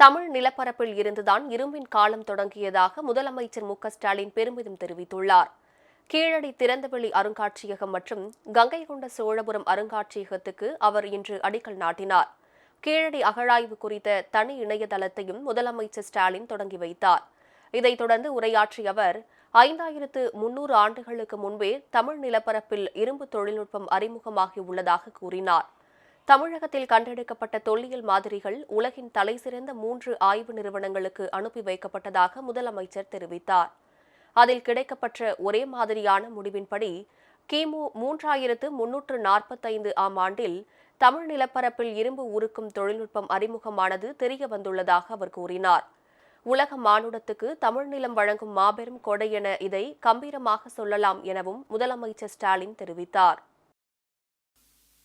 தமிழ் நிலப்பரப்பில் இருந்துதான் இரும்பின் காலம் தொடங்கியதாக முதலமைச்சர் மு ஸ்டாலின் பெருமிதம் தெரிவித்துள்ளார். கீழடி திறந்தவெளி அருங்காட்சியகம் மற்றும் கங்கை கொண்ட சோழபுரம் அருங்காட்சியகத்துக்கு அவர் இன்று அடிக்கல் நாட்டினார். கீழடி அகழாய்வு குறித்த தனி இணையதளத்தையும் முதலமைச்சர் ஸ்டாலின் தொடங்கி வைத்தார். இதைத் தொடர்ந்து உரையாற்றிய அவர் ஐந்தாயிரத்து முன்னூறு ஆண்டுகளுக்கு முன்பே தமிழ் நிலப்பரப்பில் இரும்பு தொழில்நுட்பம் அறிமுகமாகி உள்ளதாக கூறினார். தமிழகத்தில் கண்டெடுக்கப்பட்ட தொல்லியல் மாதிரிகள் உலகின் தலைசிறந்த மூன்று ஆய்வு நிறுவனங்களுக்கு அனுப்பி வைக்கப்பட்டதாக முதலமைச்சர் தெரிவித்தார். அதில் கிடைக்கப்பட்ட ஒரே மாதிரியான முடிவின்படி கிமு மூன்றாயிரத்து முன்னூற்று நாற்பத்தைந்து ஆம் ஆண்டில் தமிழ் நிலப்பரப்பில் இரும்பு உருக்கும் தொழில்நுட்பம் அறிமுகமானது தெரிய வந்துள்ளதாக அவர் கூறினார். உலக மானுடத்துக்கு தமிழ் நிலம் வழங்கும் மாபெரும் கொடை என இதை கம்பீரமாக சொல்லலாம் எனவும் முதலமைச்சர் ஸ்டாலின் தெரிவித்தார்.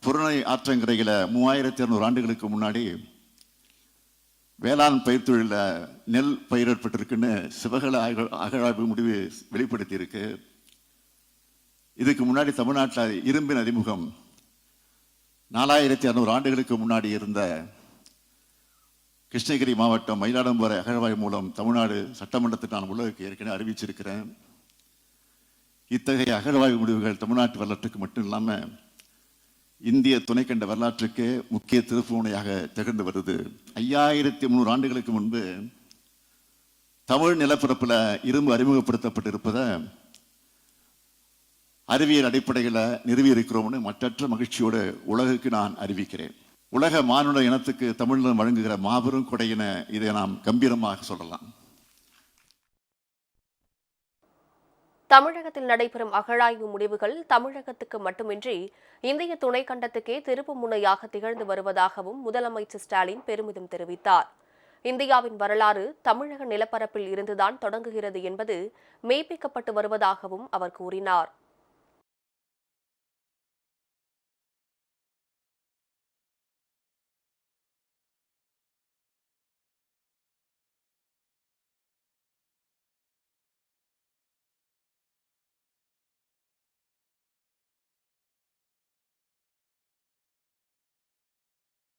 புறநை ஆற்றங்கரையில் மூவாயிரத்தி இரநூறு ஆண்டுகளுக்கு முன்னாடி வேளாண் பயிர் தொழிலில் நெல் பயிரிடப்பட்டிருக்குன்னு சிவகல அக- அகழாய்வு முடிவு வெளிப்படுத்தியிருக்கு. இதுக்கு முன்னாடி தமிழ்நாட்டில் இரும்பின் அறிமுகம் நாலாயிரத்தி இரநூறு ஆண்டுகளுக்கு முன்னாடி இருந்த கிருஷ்ணகிரி மாவட்டம் மயிலாடும்பாறை அகழ்வாய்வு மூலம் தமிழ்நாடு சட்டமன்றத்துக்கு நான் உலகுக்கு ஏற்கனவே அறிவிச்சிருக்கிறேன். இத்தகைய அகழ்வாய்வு முடிவுகள் தமிழ்நாட்டு வரலாற்றுக்கு மட்டும் இல்லாமல் இந்திய துணைக்கண்ட வரலாற்றுக்கு முக்கிய திருப்புமுனையாக திகழ்ந்து வருது. ஐயாயிரத்தி முந்நூறு ஆண்டுகளுக்கு முன்பு தமிழ் நிலப்பரப்பில் இரும்பு அறிமுகப்படுத்தப்பட்டிருப்பதை அறிவியல் அடிப்படையில் நிறுவியிருக்கிறோம்னு மற்றற்ற மகிழ்ச்சியோடு உலகுக்கு நான் அறிவிக்கிறேன். உலக மானுட இனத்துக்கு தமிழ்நிலம் வழங்குகிற மாபெரும் கொடையின இதை நாம் கம்பீரமாக சொல்லலாம். தமிழகத்தில் நடைபெறும் அகழாய்வு முடிவுகள் தமிழகத்துக்கு மட்டுமின்றி இந்திய துணைக்கண்டத்துக்கே திருப்பு முனையாக திகழ்ந்து வருவதாகவும் முதலமைச்சர் ஸ்டாலின் பெருமிதம் தெரிவித்தார். இந்தியாவின் வரலாறு தமிழக நிலப்பரப்பில் இருந்துதான் தொடங்குகிறது என்பது மெய்ப்பிக்கப்பட்டு வருவதாகவும் அவர் கூறினார்.